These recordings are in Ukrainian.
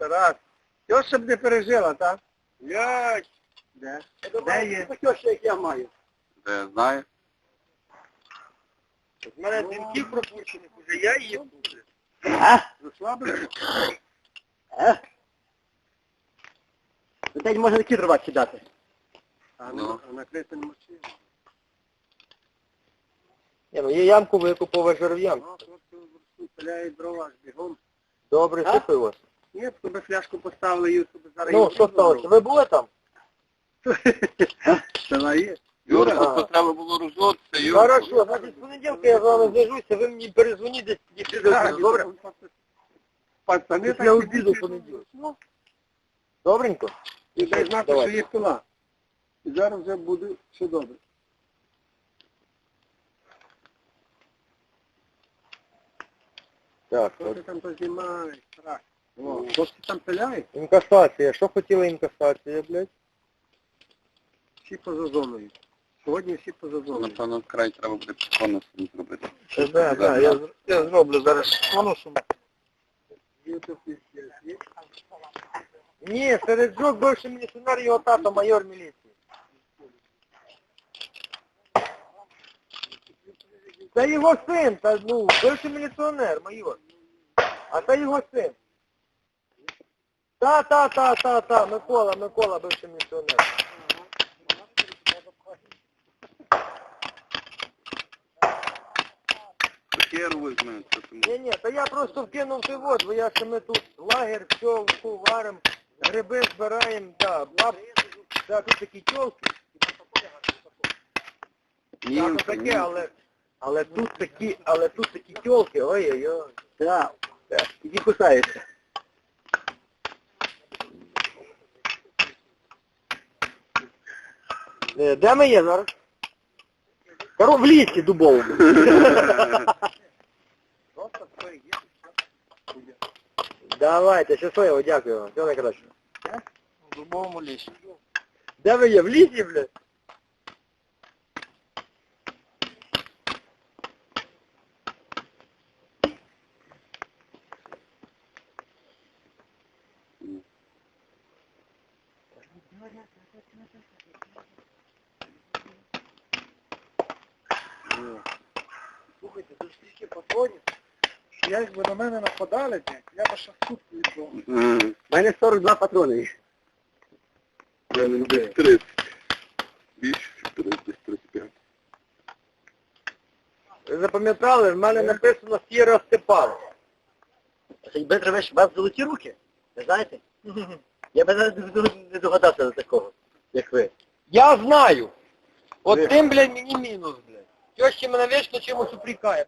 Тарас. Ти щоб не пережила, так? Я Де? Де є? Таке, що як я маю. Де знаю. У мене дзвінків пропущених уже, я її буду. А? Розслабився? А? День можна такі дрова кидати. А Ну. накрити не машину. Ні, ну є ямку викупова жерв'ям. Ну, хлопці пиляють дрова аж бігом. Добре, сипи вас. Ні, щоб фляжку поставили, і щоб зараз... Ну, що сталося? Ви були там? Давай є. Юра, Ага. треба було розлотися, Юра. Хорошо, значить, з понеділка я з вами зв'яжуся, ви мені перезвоніть десь після обіду, добре? Пацани Після так обіду в понеділок. Добренько? І дай знати, що є пила. І зараз вже буде все добре. Так, Що ти там познімаєш? Страх. О, хлопці там пиляють, інкасація. Що хотіла інкасація, блядь? всі поза зоною. Сьогодні всі поза зоною. Напевно, край треба буде конусом зробити. Да, да, я, з- я зроблю зараз конусом. Ні, серед жок бивший міліціонер його тато, майор міліції. Це його син, та ну, бивший міліціонер, майор. А це його син. Та, та, та, та, та, Микола, Микола, бивший тому. Ні, ні, та я просто вкинув той вот, бо я ще ми тут лагер, все, варим, гриби збираємо, да, лап, да, тут такі тілки. Ні, Так, ну таке, але, але тут такі, але тут такі тілки, ой-ой-ой. Так, так, які кусаються. Е, Де ми є зараз? Коро в лісі дубовому. Просто це є. Давайте, щасливо, дякую вам. Всього найкраще. В дубовому лісі. Де ви є? В лісі, блядь? Слухайте, тут стільки патронів, що я якби на мене нападали, блядь, я би ще сутки відбув. Мгм. У мене 42 патрони. Я не десь 30. Більше 30, десь 35. Ви запам'ятали, в мене написано Сіра Степан. Якби треба, у вас золоті руки, ви знаєте? Я б навіть не догадався до такого, як ви. Я знаю! От тим, блядь, мені мінус. Теща мене вічно чимось упрекає.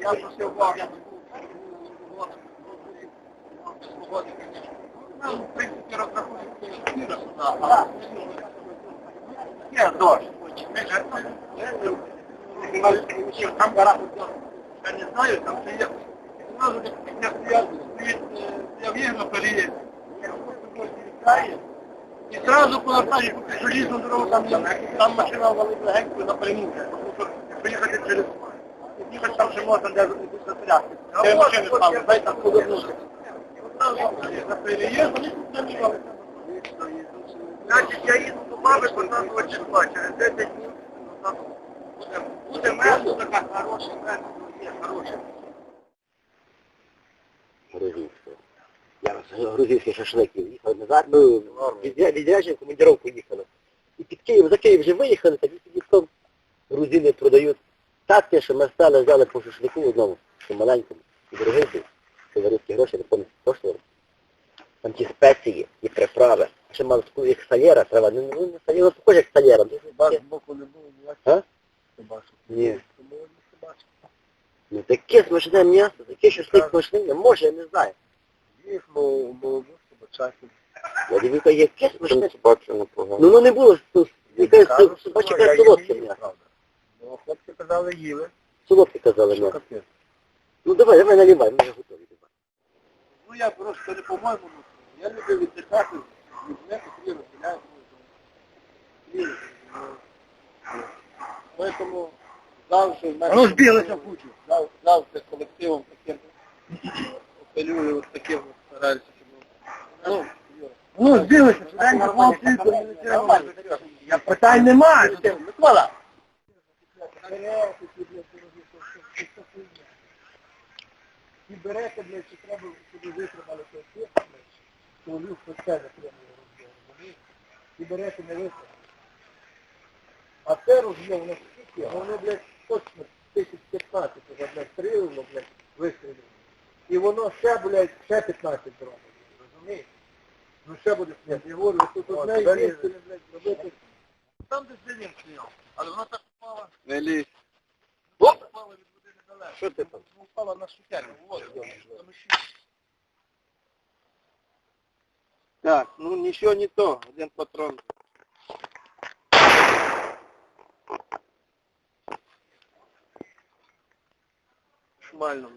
Я просив вас. Ну, в принципі, розрахунки ж там гора, я не знаю, там це я в'їхав переїзд. І зразу повертаю желізну дорогу, там, там машина валить легенько напряму. Тому що приїхати через їхати там ще можна де застряти. Це машини стали, дай там повернути. На переїзд, вони тут замівали. Значить, я їду до мами 15 числа, через 10 днів буде, буде мед, така хороша мед, є хороша. Грузинське. Я з грузинських шашликів їхав назад, ну, відрядження в командировку їхали. І під Київ, за Київ вже виїхали, так і потім грузини продають так, що ми стали, взяли по шашлику одному, що маленькому, і дорогинку, що за русські гроші, не пам'ятаю, коштували. Там ті спеції і приправи. Ще мав таку як салєра, треба, ну, ну, не салєра, також як салєра. ну, таке. боку не було, А? Ні. Ну таке смачне м'ясо, таке шашлик смачний, може, я не знаю. Їх молоду, собачаків. Я дивлюся, яке смачне. Бачу непогано. Ну, ну не було ну, якесь собаче яке солодке м'ясо. Ну, хлопці казали, їли. Солодке казали капець. Ну давай, давай наливай, ми вже готові. Давай. Ну я просто не по-моєму, ну, я люблю віддихати з людьми, які розділяють мою думку. Ну, Тому завжди в мене... Розбіглися в кучу. Зав- Завжди колективом таким апелюю, от таким от стараюся. Ну, Ну, збілися, швиденько, хлопці, не треба. Я питань немає. Микола! І берете, блядь, чи треба, ви витримали той світ, блядь, то люк по не треба розбив, І берете, не витримали. А це розбив, воно скільки, а воно, блядь, точно 1015, вже, блядь, стрілило, блядь, вистрілило. І воно ще, блядь, ще 15 дронів, розумієте? Ну ще буде смерть. Я говорю, тут одне і місце, блядь, зробити. Там десь день стояв, але вона так впала, Не лізь. впала від води недалеко. Що ти там? Ну, Впала на шутярню, в воду. Там ще- Так, ну нічого не то, один патрон. Шмально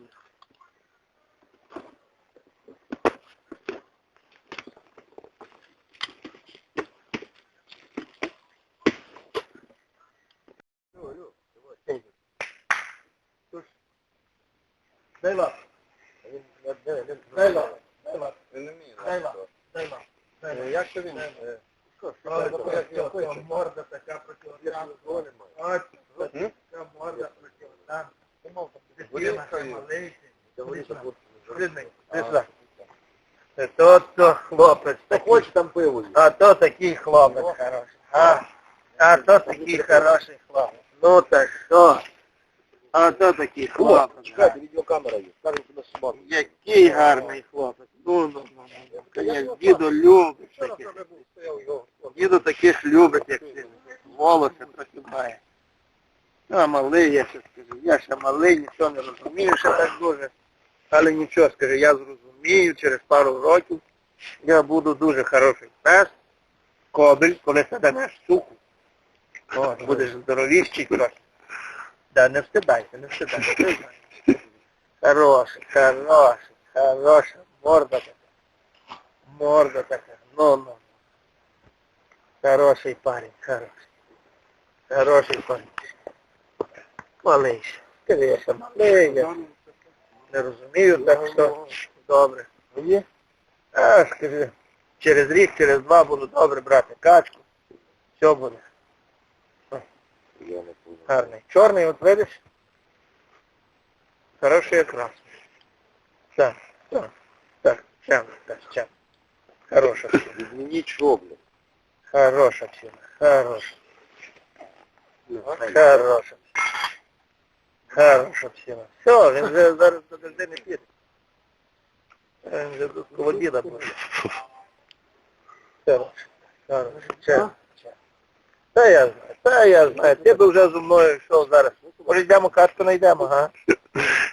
Дай лап. Дай лап. Дай лап. Як це він? Морда така. Така. То то хлопець. Та хоч там пиво. А то такий хлопець хороший. А, а то такий хороший хлопець. Ну так що? А то такий хлопець. чекайте, відеокамера є. Що на собаку. Який гарний хлопець. Ну, ну, ну, ну. Конечно, діду любить таких. Діду таких любить, як ти. Волоси прокидає. Ну, а малий, я ще скажу. Я ще малий, нічого не розумію, ще так дуже. Але нічого, скажу, я зрозумію, через пару років я буду дуже хороший пес, кобель, коли себе на суку. О, будеш здоровіший трохи. Да, не встидайся, не встидайся. Хороший, хороший, хороша, морда така. Морда така, ну, ну. Хороший парень, хороший. Хороший парень. Я ще малий, не розумію, так що добре. А, скажи, через рік, через два буду добре брати качку. Все буде. Я не пам'ятаю. Гарний. Чорний, от видиш? Хороший якраз. Так, так, так, чем, так, чем. Хороша псина. Відмініть що, блядь. Хороша псина. Хороша. Хороша. Хороша псина. Все, він вже зараз до дожди не піде. Він вже до колодіда буде. Хороша. Хороша. Чем. Та я знаю, та я знаю. Ти би вже зі мною йшов зараз. Може йдемо картку знайдемо, га?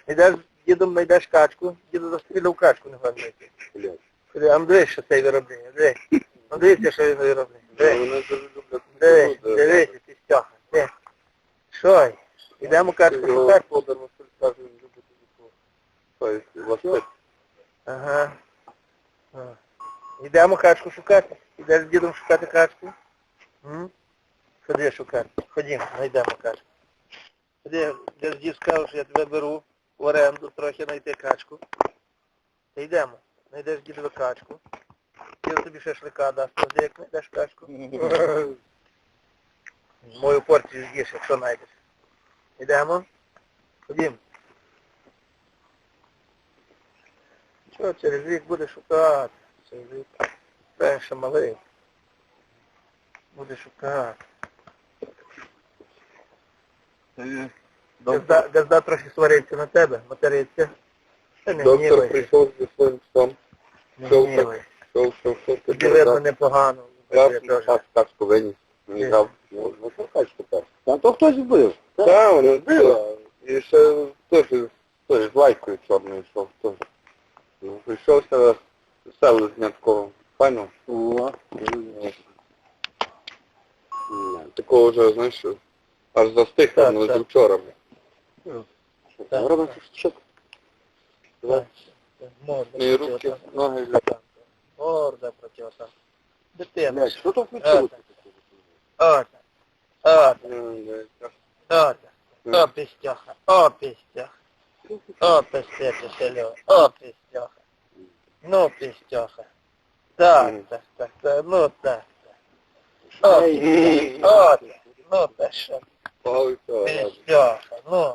Ідеш з дідом знайдеш качку, діду застрілив качку, не пам'ятаю. Блядь. Кажи, А ну що цей виробник, дивись. Ну що він виробник. Дивись, дивись, дивись, ти стяга. Де? Що? Ідемо качку шукати? Ага. Йдемо качку шукати. Ідеш з дідом шукати качку? М? Ходи шукати. Ходімо, знайдемо качку. Ходи, де ж дід сказав, що я тебе беру в оренду трохи знайти качку. Та йдемо. Знайдеш дідову качку. Дід тобі шашлика дасть, тоді як знайдеш качку. Мою порцію з'їш, якщо знайдеш. Йдемо? Ходімо. Що, через рік буде шукати. Через рік. Та малий. Буде шукати. Газда, газда трохи свариться на тебе, материться. Та не Доктор гнівай, прийшов зі своїм псом. не Що гнівай. Що, що, що, ти Тобі видно непогано. Я Я теж. так, так повинен. Ні. Не грав. Ну, що качку так. Та то хтось вбив. Так, вони вбили. І ще теж, теж з лайкою чорною йшов. теж. Ну, Прийшовся селезня такого. Файно. О, Такого вже, знаєш, аж застиг Так, там так. з вчора. Так. Робимо що? Так. Морда руки, ноги. Морда проти отам. Дитина. що Ота. включилося? Ота. Ота. Ота. О, пістяха. О, пістяха. О, пестече село. О, пістяха. Ну, пістяха. Так, так, так, так, ну так. так. О, пістяха. О, так. Ну, та що. Ой, що, ладно. Пістяха. Ну,